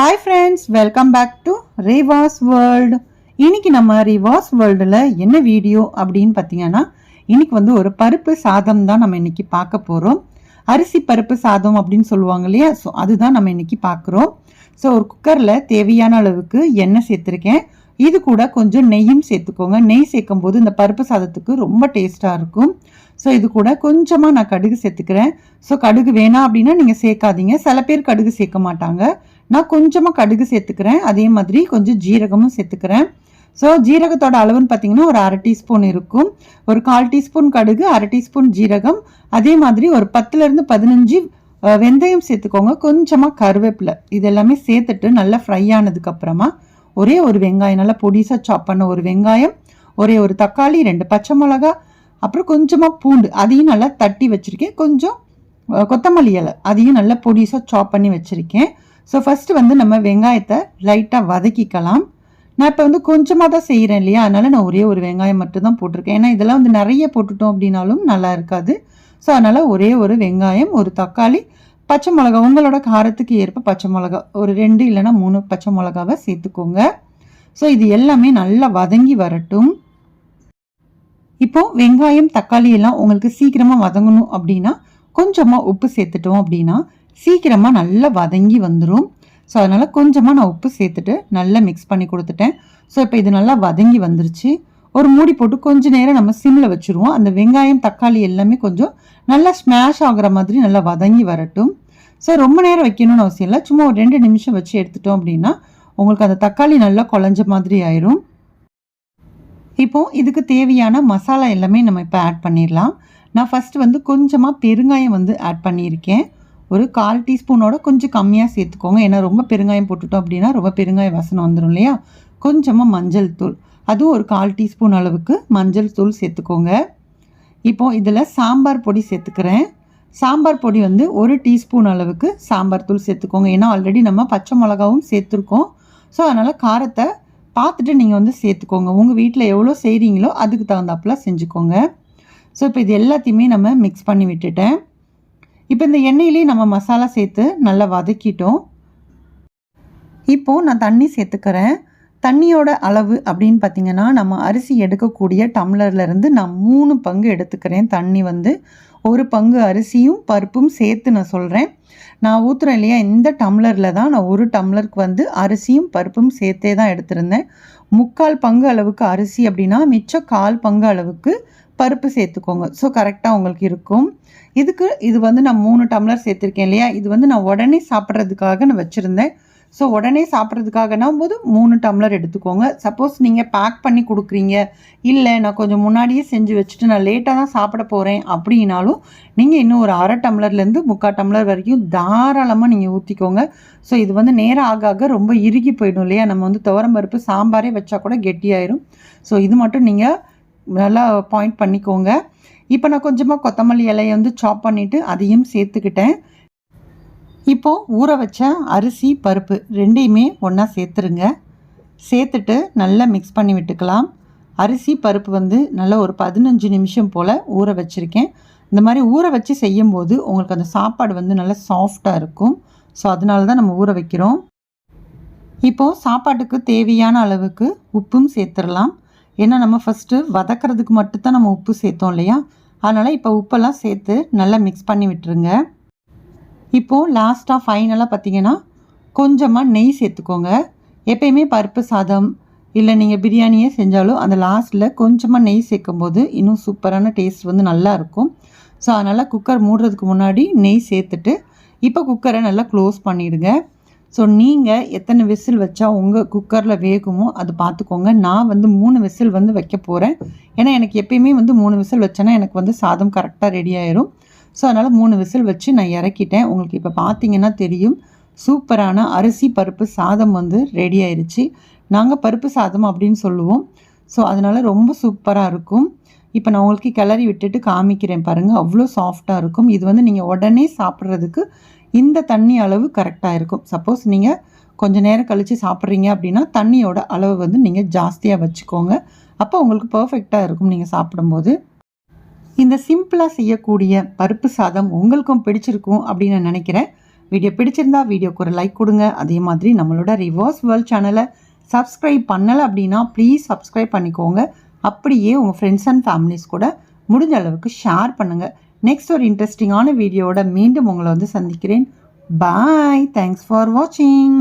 Hi friends welcome back to Revas world இன்னைக்கு நம்ம ரிவாஸ் வேர்ல்டில் என்ன வீடியோ அப்படின்னு பார்த்தீங்கன்னா இன்னைக்கு வந்து ஒரு பருப்பு சாதம் தான் நம்ம இன்னைக்கு பார்க்க போகிறோம் அரிசி பருப்பு சாதம் அப்படின்னு சொல்லுவாங்க இல்லையா? ஸோ அதுதான் நம்ம இன்னைக்கு பார்க்குறோம். ஸோ ஒரு குக்கரில் தேவையான அளவுக்கு எண்ணெய் சேர்த்துருக்கேன். இது கூட கொஞ்சம் நெய்யும் சேர்த்துக்கோங்க. நெய் சேர்க்கும் போது இந்த பருப்பு சாதத்துக்கு ரொம்ப டேஸ்ட்டாக இருக்கும். ஸோ இது கூட கொஞ்சமாக நான் கடுகு சேர்த்துக்கிறேன். ஸோ கடுகு வேணாம் அப்படின்னா நீங்கள் சேர்க்காதீங்க. சில பேர் கடுகு சேர்க்க மாட்டாங்க. நான் கொஞ்சமாக கடுகு சேர்த்துக்கிறேன். அதே மாதிரி கொஞ்சம் ஜீரகமும் சேர்த்துக்கிறேன். ஸோ ஜீரகத்தோட அளவுன்னு பார்த்தீங்கன்னா ஒரு அரை டீஸ்பூன் இருக்கும். ஒரு கால் டீஸ்பூன் கடுகு அரை டீஸ்பூன் ஜீரகம். அதே மாதிரி ஒரு பத்துலேருந்து பதினஞ்சு வெந்தயம் சேர்த்துக்கோங்க. கொஞ்சமாக கருவேப்பிலை. இது எல்லாமே சேர்த்துட்டு நல்லா ஃப்ரை ஆனதுக்கப்புறமா ஒரே ஒரு வெங்காயம் நல்லா பொடிசாக சாப் பண்ண ஒரு வெங்காயம் ஒரே ஒரு தக்காளி ரெண்டு பச்சை மிளகா அப்புறம் கொஞ்சமாக பூண்டு. அதையும் நல்லா தட்டி வச்சுருக்கேன். கொஞ்சம் கொத்தமல்லி இலை. அதையும் நல்லா பொடிசாக சாப் பண்ணி வச்சுருக்கேன். ஸோ ஃபஸ்ட்டு வந்து நம்ம வெங்காயத்தை லைட்டாக வதக்கிக்கலாம். நான் இப்போ வந்து கொஞ்சமாக தான் செய்கிறேன் இல்லையா? அதனால் நான் ஒரே ஒரு வெங்காயம் மட்டும் தான் போட்டிருக்கேன். ஏன்னா இதெல்லாம் வந்து நிறைய போட்டுட்டோம் அப்படின்னாலும் நல்லா இருக்காது. ஸோ அதனால் ஒரே ஒரு வெங்காயம் ஒரு தக்காளி பச்சை மிளகா உங்களோட காரத்துக்கு ஏற்ப பச்சை மிளகா ஒரு ரெண்டு இல்லைன்னா மூணு பச்சை மிளகாவை சேர்த்துக்கோங்க. ஸோ இது எல்லாமே நல்லா வதங்கி வரட்டும். இப்போது வெங்காயம் தக்காளி எல்லாம் உங்களுக்கு சீக்கிரமாக வதங்கணும் அப்படின்னா கொஞ்சமாக உப்பு சேர்த்துட்டோம் அப்படின்னா சீக்கிரமாக நல்லா வதங்கி வந்துடும் ஸோ அதனால் கொஞ்சமாக நான் உப்பு சேர்த்துட்டு நல்லா மிக்ஸ் பண்ணி கொடுத்துட்டேன். ஸோ இப்போ இது நல்லா வதங்கி வந்துருச்சு. ஒரு மூடி போட்டு கொஞ்ச நேரம் நம்ம சிம்மில் வச்சுருவோம். அந்த வெங்காயம் தக்காளி எல்லாமே கொஞ்சம் நல்லா ஸ்மாஷ் ஆகிற மாதிரி நல்லா வதங்கி வரட்டும். ஸோ ரொம்ப நேரம் வைக்கணும்னு அவசியம் இல்லை. சும்மா ஒரு ரெண்டு நிமிஷம் வச்சு எடுத்துட்டோம் அப்படின்னா உங்களுக்கு அந்த தக்காளி நல்லா குழஞ்ச மாதிரி ஆயிரும். இப்போ இதுக்கு தேவையான மசாலா எல்லாமே நம்ம இப்போ ஆட் பண்ணிடலாம். நான் ஃபஸ்ட்டு வந்து கொஞ்சமாக பெருங்காயம் வந்து ஆட் பண்ணியிருக்கேன். ஒரு கால் டீஸ்பூனோட கொஞ்சம் கம்மியாக சேர்த்துக்கோங்க. ஏன்னா ரொம்ப பெருங்காயம் போட்டுட்டோம் அப்படின்னா ரொம்ப பெருங்காய வாசனை வந்துடும் இல்லையா? கொஞ்சமாக மஞ்சள் தூள். அதுவும் ஒரு கால் டீஸ்பூன் அளவுக்கு மஞ்சள் தூள் சேர்த்துக்கோங்க. இப்போ இதில் சாம்பார் பொடி சேர்த்துக்கிறேன். சாம்பார் பொடி வந்து ஒரு டீஸ்பூன் அளவுக்கு சாம்பார் தூள் சேர்த்துக்கோங்க. ஏன்னா ஆல்ரெடி நம்ம பச்சை மிளகாவும் சேர்த்துருக்கோம். ஸோ அதனால் காரத்தை பார்த்துட்டு நீங்கள் வந்து சேர்த்துக்கோங்க. உங்கள் வீட்டில் எவ்வளோ செய்கிறீங்களோ அதுக்கு தகுந்தாப்புல செஞ்சுக்கோங்க. ஸோ இப்போ இது எல்லாத்தையுமே நம்ம மிக்ஸ் பண்ணி விட்டுட்டேன். இப்போ இந்த எண்ணெயிலே நம்ம மசாலா சேர்த்து நல்லா வதக்கிட்டோம். இப்போது நான் தண்ணி சேர்த்துக்கிறேன். தண்ணியோட அளவு அப்படின்னு பார்த்தீங்கன்னா நம்ம அரிசி எடுக்கக்கூடிய டம்ளர்லேருந்து நான் மூணு பங்கு எடுத்துக்கிறேன். தண்ணி வந்து ஒரு பங்கு அரிசியும் பருப்பும் சேர்த்து நான் சொல்கிறேன் நான் ஊற்றுறேன் இல்லையா? இந்த டம்ளரில் தான் நான் ஒரு டம்ளருக்கு வந்து அரிசியும் பருப்பும் சேர்த்தே தான் எடுத்திருந்தேன். முக்கால் பங்கு அளவுக்கு அரிசி அப்படின்னா மிச்சம் கால் பங்கு அளவுக்கு பருப்பு சேர்த்துக்கோங்க. ஸோ கரெக்டாக உங்களுக்கு இருக்கும். இதுக்கு இது வந்து நான் மூணு டம்ளர் சேர்த்துருக்கேன் இல்லையா? இது வந்து நான் உடனே சாப்பிட்றதுக்காக நான் வச்சுருந்தேன். ஸோ உடனே சாப்பிட்றதுக்காகனா போது மூணு டம்ளர் எடுத்துக்கோங்க. சப்போஸ் நீங்கள் பேக் பண்ணி கொடுக்குறீங்க. இல்லை நான் கொஞ்சம் முன்னாடியே செஞ்சு வச்சுட்டு நான் லேட்டாக தான் சாப்பிட போகிறேன் அப்படின்னாலும் நீங்கள் இன்னும் ஒரு அரை டம்ளர்லேருந்து முக்கால் டம்ளர் வரைக்கும் தாராளமாக நீங்கள் ஊற்றிக்கோங்க ஸோ இது வந்து நேரம் ஆக ஆக ரொம்ப இறுகி போயிடும் இல்லையா? நம்ம வந்து துவரம் பருப்பு சாம்பாரே வச்சா கூட கெட்டியாயிரும். ஸோ இது மட்டும் நீங்கள் நல்லா பாயிண்ட் பண்ணிக்கோங்க. இப்போ நான் கொஞ்சமாக கொத்தமல்லி இலையை வந்து சாப் பண்ணிவிட்டு அதையும் சேர்த்துக்கிட்டேன். இப்போது ஊற வச்ச அரிசி பருப்பு ரெண்டையுமே ஒன்றா சேர்த்துருங்க. சேர்த்துட்டு நல்லா மிக்ஸ் பண்ணி விட்டுக்கலாம். அரிசி பருப்பு வந்து நல்லா ஒரு பதினஞ்சு நிமிஷம் போல் ஊற வச்சுருக்கேன். இந்த மாதிரி ஊற வச்சு செய்யும்போது உங்களுக்கு அந்த சாப்பாடு வந்து நல்லா சாஃப்டாக இருக்கும். ஸோ அதனால தான் நம்ம ஊற வைக்கிறோம். இப்போது சாப்பாட்டுக்கு தேவையான அளவுக்கு உப்பும் சேர்த்துடலாம். ஏன்னா நம்ம ஃபஸ்ட்டு வதக்கிறதுக்கு மட்டும்தான் நம்ம உப்பு சேர்த்தோம் இல்லையா? அதனால் இப்போ உப்பெல்லாம் சேர்த்து நல்லா மிக்ஸ் பண்ணி விட்டுருங்க. இப்போது லாஸ்ட்டாக ஃபைனலாக பார்த்தீங்கன்னா கொஞ்சமாக நெய் சேர்த்துக்கோங்க. எப்பயுமே பருப்பு சாதம் இல்லை நீங்கள் பிரியாணியே செஞ்சாலும் அந்த லாஸ்ட்டில் கொஞ்சமாக நெய் சேர்க்கும்போது இன்னும் சூப்பரான டேஸ்ட் வந்து நல்லா இருக்கும். ஸோ அதனால் குக்கர் மூடுறதுக்கு முன்னாடி நெய் சேர்த்துட்டு இப்போ குக்கரை நல்லா க்ளோஸ் பண்ணிவிடுங்க ஸோ நீங்கள் எத்தனை விசில் வச்சா உங்கள் குக்கரில் வேகுமோ அது பார்த்துக்கோங்க நான் வந்து மூணு விசில் வந்து வைக்க போகிறேன் ஏன்னா எனக்கு எப்பயுமே வந்து மூணு விசில் வச்சேன்னா எனக்கு வந்து சாதம் கரெக்டாக ரெடி ஆயிரும். ஸோ அதனால் மூணு விசில் வச்சு நான் இறக்கிட்டேன். உங்களுக்கு இப்போ பார்த்தீங்கன்னா தெரியும். சூப்பரான அரிசி பருப்பு சாதம் வந்து ரெடி ஆயிடுச்சு நாங்கள் பருப்பு சாதம் அப்படின்னு சொல்லுவோம். ஸோ அதனால் ரொம்ப சூப்பராக இருக்கும். இப்போ நான் உங்களுக்கு கிளறி விட்டுட்டு காமிக்கிறேன் பாருங்கள் அவ்வளோ சாஃப்டாக இருக்கும். இது வந்து நீங்கள் உடனே சாப்பிட்றதுக்கு இந்த தண்ணி அளவு கரெக்டாக இருக்கும். சப்போஸ் நீங்கள் கொஞ்சம் நேரம் கழித்து சாப்பிட்றீங்க அப்படின்னா தண்ணியோட அளவு வந்து நீங்கள் ஜாஸ்தியாக வச்சுக்கோங்க. அப்போ உங்களுக்கு பர்ஃபெக்டாக இருக்கும் நீங்கள் சாப்பிடும்போது. இந்த சிம்பிளாக செய்யக்கூடிய பருப்பு சாதம் உங்களுக்கும் பிடிச்சிருக்கும் அப்படின்னு நான் நினைக்கிறேன். வீடியோ பிடிச்சிருந்தா வீடியோக்கு ஒரு லைக் கொடுங்க. அதே மாதிரி நம்மளோட ரிவர்ஸ் வேர்ல்ட் சேனலை சப்ஸ்கிரைப் பண்ணலை அப்படின்னா ப்ளீஸ் சப்ஸ்கிரைப் பண்ணிக்கோங்க. அப்படியே உங்கள் ஃப்ரெண்ட்ஸ் அண்ட் ஃபேமிலிஸ் கூட முடிஞ்ச அளவுக்கு ஷேர் பண்ணுங்கள் நெக்ஸ்ட் ஒரு இன்ட்ரெஸ்டிங்கான வீடியோவோட மீண்டும் உங்களை வந்து சந்திக்கிறேன். பாய் தேங்க்ஸ் ஃபார் வாட்சிங்